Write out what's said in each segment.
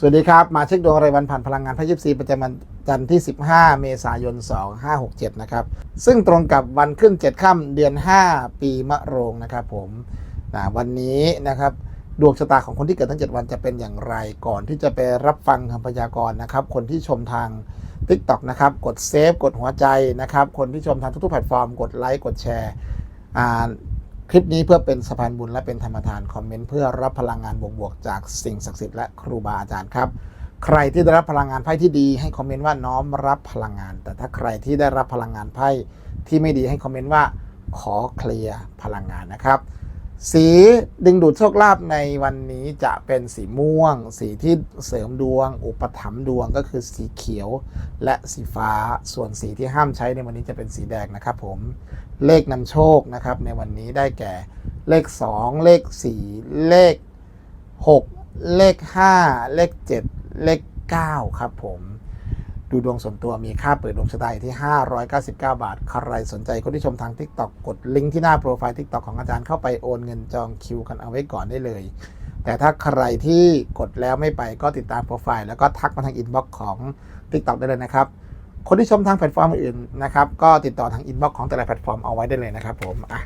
สวัสดีครับ มาเช็คดวงรายวันผ่านพลังงานพระยิบซีประจำวันจันทร์ที่ 15 เมษายน 2567 นะครับ ซึ่งตรงกับวันขึ้น 7 ค่ำเดือน 5 ปีมะโรงนะครับผมนะวันนี้นะครับ ดวงชะตาของคนที่เกิดทั้ง 7 วันจะเป็นอย่างไรก่อนที่จะไปรับฟังคำพยากรณ์นะครับ คนที่ชมทาง TikTok นะครับ กดเซฟกดหัวใจนะครับ คนที่ชมทางทุกๆแพลตฟอร์ม กดไลค์กดแชร์ คลิปนี้เพื่อเป็นสะพานบุญและเป็นธรรมทานคอมเมนต์เพื่อรับพลังงานบวกๆจากสิ่งศักดิ์สิทธิ์และครูบาอาจารย์ครับ ใครที่ได้รับพลังงานไพ่ที่ดีให้คอมเมนต์ว่าน้อมรับพลังงาน แต่ถ้าใครที่ได้รับพลังงานไพ่ที่ไม่ดีให้คอมเมนต์ว่าขอเคลียร์พลังงานนะครับ สีดึงดูดโชคลาภในวันนี้จะเป็นสีม่วง สีที่เสริมดวง อุปถัมภ์ดวงก็คือสีเขียวและสีฟ้า ส่วนสีที่ห้ามใช้ในวันนี้จะเป็นสีแดงนะครับผมเลขนำโชคนะครับ ในวันนี้ได้แก่เลข 2 เลข 4 เลข 6 เลข 5 เลข 7 เลข 9 ครับผม ดูดวงส่วนตัวมีค่าเปิดดวงชะตาอยู่ที่ 599 บาท ใครสนใจคนที่ชมทาง TikTok กดลิงก์ที่หน้าโปรไฟล์ TikTok ของอาจารย์เข้าไปโอนเงินจองคิวกันเอาไว้ก่อนได้เลย แต่ถ้าใครที่กดแล้วไม่ไปก็ติดตามโปรไฟล์แล้วก็ทักมาทางอินบ็อกซ์ของ TikTok ได้เลยนะครับ คนที่ชมทางแพลตฟอร์มอื่นนะครับ ก็ติดต่อทางอินบ็อกซ์ของแต่ละแพลตฟอร์มเอาไว้ได้เลยนะครับผมอะ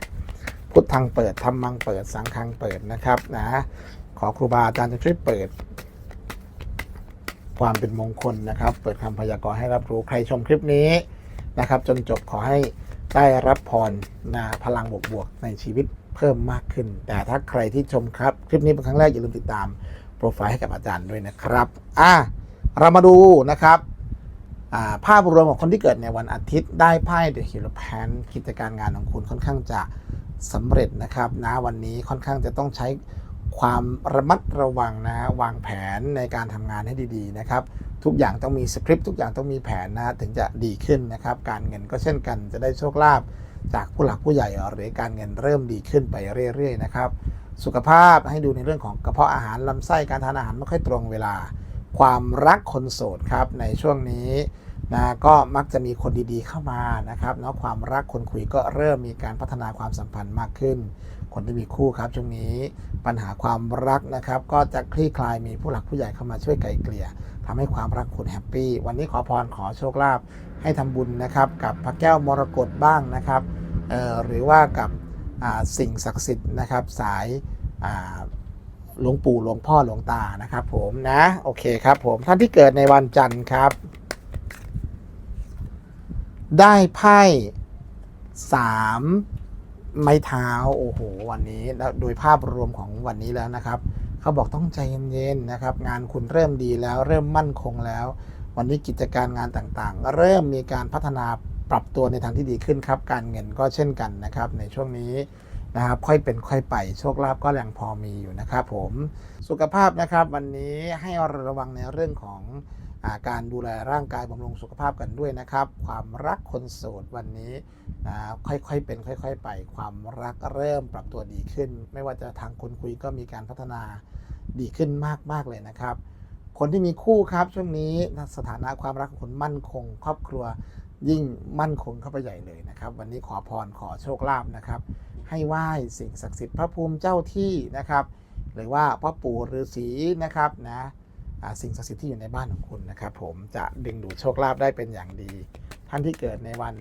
พุทธังเปิดธรรมังเปิดสังฆังเปิดนะครับนะขอครูบาอาจารย์จะช่วยเปิด ความเป็นมงคลนะครับ เปิดคำพยากรณ์ให้รับรู้ใครชมคลิปนี้นะครับ จนจบขอให้ได้รับพรนะพลังบวกๆในชีวิตเพิ่มมากขึ้น แต่ถ้าใครที่ชมครับคลิปนี้เป็นครั้งแรกอย่าลืมติดตามโปรไฟล์ให้กับอาจารย์ด้วยนะครับอะเรามาดูนะครับภาพรวมของคนที่เกิดในวันอาทิตย์ได้ไพ่เดอะฮิโรแพนกิจการงานของคุณค่อนข้างจะสำเร็จนะครับนะวันนี้ค่อนข้างจะต้องใช้ ความระมัดระวังนะวางแผนในการทำงานให้ดีๆนะครับ ทุกอย่างต้องมีสคริปต์ทุกอย่างต้องมีแผนนะ ถึงจะดีขึ้นนะครับ การเงินก็เช่นกันจะได้โชคลาภจากผู้หลักผู้ใหญ่หรือการเงินเริ่มดีขึ้นไปเรื่อยๆนะครับ สุขภาพให้ดูในเรื่องของกระเพาะอาหารลำไส้การทานอาหารไม่ค่อยตรงเวลา ความรักคนโสดครับในช่วงนี้นะก็มักจะมีคนดีๆเข้ามานะครับเนาะความรักคนคุยก็เริ่มมีการพัฒนาความสัมพันธ์มากขึ้น คนที่มีคู่ครับช่วงนี้ปัญหาความรักนะครับ ก็จะคลี่คลายมีผู้หลักผู้ใหญ่เข้ามาช่วยไกลเกลี่ยทำให้ความรักคุณแฮปปี้วันนี้ขอพรขอโชคลาภให้ทำบุญนะครับ กับพระแก้วมรกตบ้างนะครับหรือว่ากับสิ่งศักดิ์สิทธิ์นะครับ สายหลวงปู่หลวงพ่อหลวงตานะครับผมนะโอเคครับผมท่านที่เกิดในวันจันทร์ครับ ได้ไพ่สาม ไม้เท้าโอ้โหวันนี้แล้วโดยภาพรวมของวันนี้แล้วนะครับ เขาบอกต้องใจเย็นๆนะครับ งานคุณเริ่มดีแล้วเริ่มมั่นคงแล้ว วันนี้กิจการงานต่างๆ เริ่มมีการพัฒนาปรับตัวในทางที่ดีขึ้นครับ การเงินก็เช่นกันนะครับ ในช่วงนี้นะครับ ค่อยเป็นค่อยไปโชคลาภก็ยังพอมีอยู่นะครับ ผมสุขภาพนะครับ วันนี้ให้ระวังในเรื่องของ การดูแลร่างกายบำรุงสุขภาพกันด้วยนะครับ ความรักคนโสดวันนี้นะค่อยๆเป็นค่อย ๆ ไป ความรักเริ่มปรับตัวดีขึ้น ไม่ว่าจะทางคนคุยก็มีการพัฒนาดีขึ้นมากๆเลยนะครับ คนที่มีคู่ครับช่วงนี้สถานะความรักของคุณมั่นคง ครอบครัวยิ่งมั่นคงเข้าไปใหญ่เลยนะครับ วันนี้ขอพรขอโชคลาภนะครับ ให้ไหว้สิ่งศักดิ์สิทธิ์พระภูมิเจ้าที่นะครับ หรือว่าพ่อปู่ฤาษีนะครับนะ สิ่งศักดิ์สิทธิ์ที่อยู่ในบ้านของคุณนะครับผมจะดึงดูดโชคลาภได้เป็นอย่างดี ท่านที่เกิดในวัน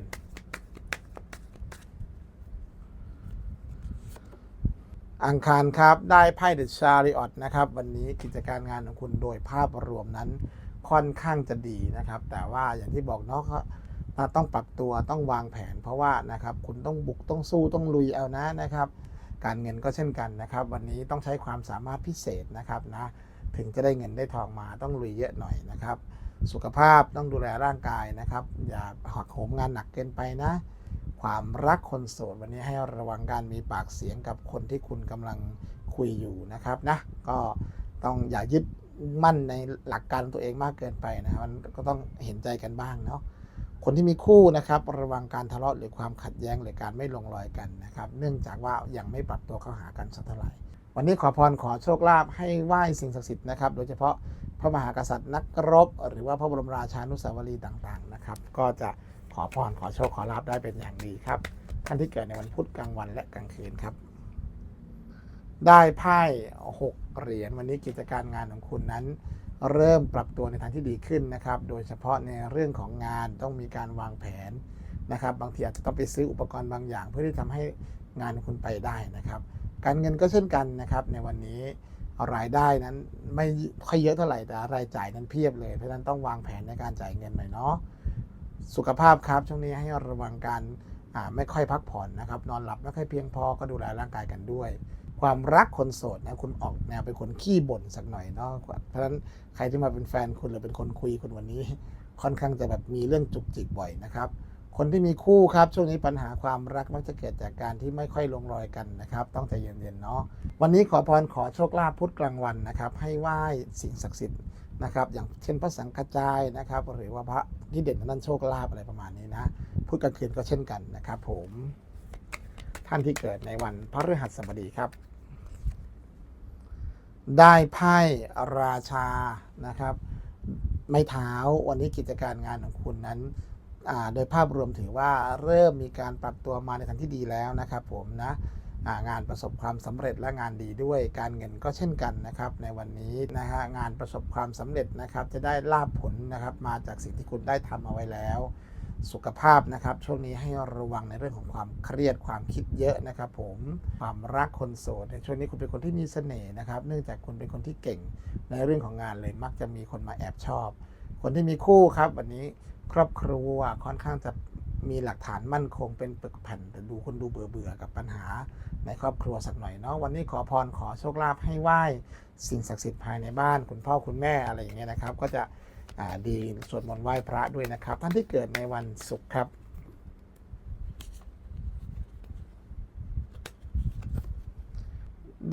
อังคารครับได้ไพ่เดอะชาริออตนะครับ วันนี้กิจการงานของคุณโดยภาพรวมนั้นค่อนข้างจะดีนะครับ แต่ว่าอย่างที่บอกเนาะก็ต้องปรับตัวต้องวางแผน เพราะว่านะครับคุณต้องบุกต้องสู้ต้องลุยเอานะนะครับ การเงินก็เช่นกันนะครับ วันนี้ต้องใช้ความสามารถพิเศษนะครับนะ ถึงจะได้เงินได้ทองมาต้องลุยเยอะหน่อยนะครับ สุขภาพต้องดูแลร่างกายนะครับ อย่าหักโหมงานหนักเกินไปนะ ความรักคนโสดวันนี้ให้ระวังการมีปากเสียงกับคนที่คุณกำลังคุยอยู่นะครับนะก็ต้องอย่ายึดมั่นในหลักการตัวเองมากเกินไปนะมันก็ต้องเห็นใจกันบ้างเนาะคนที่มีคู่นะครับระวังการทะเลาะหรือความขัดแย้งหรือการไม่ลงรอยกันนะครับ เนื่องจากว่ายังไม่ปรับตัวเข้าหากันสักเท่าไหร่ วันนี้ขอพรขอโชคลาภให้ไหว้สิ่งศักดิ์สิทธิ์นะครับ โดยเฉพาะพระมหากษัตริย์นักรบ หรือว่าพระบรมราชานุสาวรีย์ต่างๆนะครับ ก็จะขอพรขอโชคขอลาภได้เป็นอย่างดีครับ ท่านที่เกิดในวันพุธกลางวันและกลางคืนครับ ได้ไพ่หกเหรียญวันนี้กิจการงานของคุณนั้น เริ่มปรับตัวในทางที่ดีขึ้นนะครับ โดยเฉพาะในเรื่องของงานต้องมีการวางแผนนะครับ บางทีอาจจะต้องไปซื้ออุปกรณ์บางอย่าง เพื่อที่ทำให้งานของคุณไปได้นะครับ การเงินก็เช่นกันนะครับในวันนี้รายได้นั้นไม่ค่อยเยอะเท่าไหร่แต่รายจ่ายนั้นเพียบเลย เพราะฉะนั้นต้องวางแผนในการจ่ายเงินหน่อยเนาะสุขภาพครับช่วงนี้ให้ระวังการไม่ค่อยพักผ่อนนะครับ นอนหลับไม่ค่อยเพียงพอก็ดูแลร่างกายกันด้วย ความรักคนโสดนะคุณออกแนวเป็นคนขี้บ่นสักหน่อยเนาะเพราะฉะนั้นใครที่มาเป็นแฟนคุณหรือเป็นคนคุยคุณวันนี้ ค่อนข้างจะแบบมีเรื่องจุกจิกบ่อยนะครับ คนที่มีคู่ครับ ช่วงนี้ปัญหาความรักมักจะเกิดจากการที่ไม่ค่อยลงรอยกันนะครับ ต้องใจเย็นๆเนาะวันนี้ขอพรขอโชคลาภพุธกลางวันนะครับ ให้ไหว้สิ่งศักดิ์สิทธิ์นะครับ อย่างเช่นพระสังฆจายนะครับ หรือว่าพระที่เด่นนั้นโชคลาภอะไรประมาณนี้นะพุธกลางคืนก็เช่นกันนะครับ ผม ท่านที่เกิดในวันพระฤหัสบดีครับ ได้ไพ่ราชานะครับ ไม้เท้าวันนี้กิจการงานของคุณนั้น โดยภาพรวมถือว่าเริ่มมีการปรับตัวมาในทางที่ดีแล้วนะครับผมนะงานประสบความสำเร็จและงานดีด้วยการเงินก็เช่นกันนะครับในวันนี้นะฮะงานประสบความสำเร็จนะครับจะได้ลาบผลนะครับมาจากสิ่งที่คุณได้ทำเอาไว้แล้ว สุขภาพนะครับช่วงนี้ให้ระวังในเรื่องของความเครียดความคิดเยอะนะครับผมความรักคนโสดในช่วงนี้คุณเป็นคนที่มีเสน่ห์นะครับ เนื่องจากคุณเป็นคนที่เก่งในเรื่องของงานเลยมักจะมีคนมาแอบชอบ คนที่มีคู่ครับวันนี้ ครอบครัวค่อนข้างจะมีหลักฐานมั่นคงเป็นปึกแผ่นแต่ดูคนดูเบื่อเบื่อๆกับปัญหาในครอบครัวสักหน่อยเนาะวันนี้ขอพรขอโชคลาภให้ไหว้สิ่งศักดิ์สิทธิ์ภายในบ้าน คุณพ่อคุณแม่อะไรอย่างเงี้ยนะครับ ก็จะดีสวดมนต์ไหว้พระด้วยนะครับ ท่านที่เกิดในวันศุกร์ครับ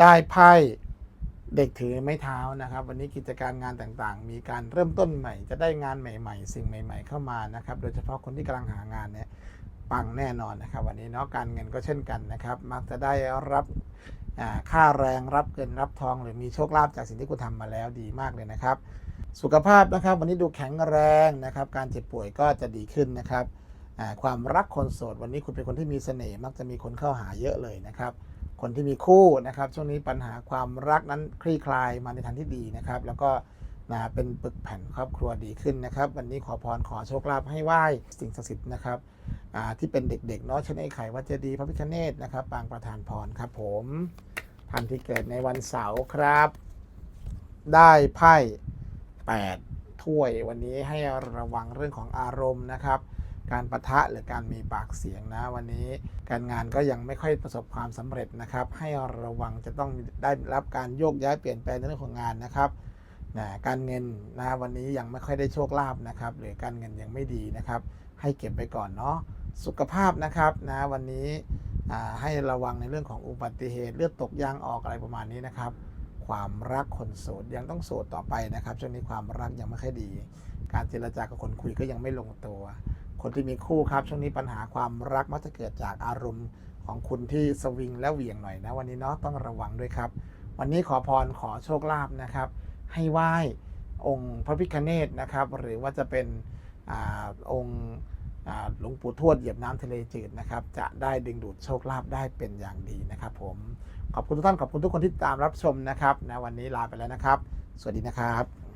ได้ไพ่ เด็กถือไม้เท้านะครับ วันนี้กิจการงานต่างๆ มีการเริ่มต้นใหม่ จะได้งานใหม่ ๆ สิ่งใหม่ ๆ เข้ามานะครับ โดยเฉพาะคนที่กำลังหางานเนี่ยปังแน่นอนนะครับ วันนี้เนาะการเงินก็เช่นกันนะครับ มักจะได้รับค่าแรงรับเงินรับทอง หรือมีโชคลาภจากสิ่งที่คุณทำมาแล้วดีมากเลยนะครับ สุขภาพนะครับ วันนี้ดูแข็งแรงนะครับ การเจ็บป่วยก็จะดีขึ้นนะครับความรักคนโสดวันนี้คุณเป็นคนที่มีเสน่ห์มักจะมีคนเข้าหาเยอะเลยนะครับ คนที่มีคู่นะครับช่วงนี้ปัญหาความรักนั้นคลี่คลายมาในทางที่ดีนะครับ แล้วก็นะเป็นปึกแผ่นครอบครัวดีขึ้นนะครับ วันนี้ขอพรขอโชคลาภให้ไหว้สิ่งศักดิ์สิทธิ์นะครับที่เป็นเด็กๆเนาะเช่นไอ้ไข่วัดเจดีพระพิฆเนศนะครับปางประธานพรครับผมท่านที่เกิดในวันเสาร์ครับ ได้ไพ่8ถ้วยวันนี้ให้ระวังเรื่องของอารมณ์นะครับ การประทะหรือการมีปากเสียงนะวันนี้ การงานก็ยังไม่ค่อยประสบความสำเร็จนะครับ ให้ระวังจะต้องได้รับการโยกย้ายเปลี่ยนแปลงในเรื่องของงานนะครับนะการเงินนะวันนี้ยังไม่ค่อยได้โชคลาภนะครับ หรือการเงินยังไม่ดีนะครับ ให้เก็บไปก่อนเนาะสุขภาพนะครับนะวันนี้ให้ระวังในเรื่องของอุบัติเหตุเลือดตกยางออกอะไรประมาณนี้นะครับ ความรักคนโสดยังต้องโสดต่อไปนะครับช่วงนี้ความรักยังไม่ค่อยดี การเจรจากับคนคุยก็ยังไม่ลงตัว คนที่มีคู่ครับ ช่วงนี้ปัญหาความรักมักจะเกิดจากอารมณ์ของคุณที่สวิงและเหวี่ยงหน่อยนะวันนี้เนาะต้องระวังด้วยครับ วันนี้ขอพรขอโชคลาภนะครับ ให้ไหว้องค์พระพิฆเนศนะครับ หรือว่าจะเป็นอองค์หลวงปู่ทวดเหยียบน้ำทะเลจืดนะครับ จะได้ดึงดูดโชคลาภได้เป็นอย่างดีนะครับ ผมขอบคุณทุกท่านขอบคุณทุกคนที่ตามรับชมนะครับนะวันนี้ลาไปแล้วนะครับ สวัสดีนะครับ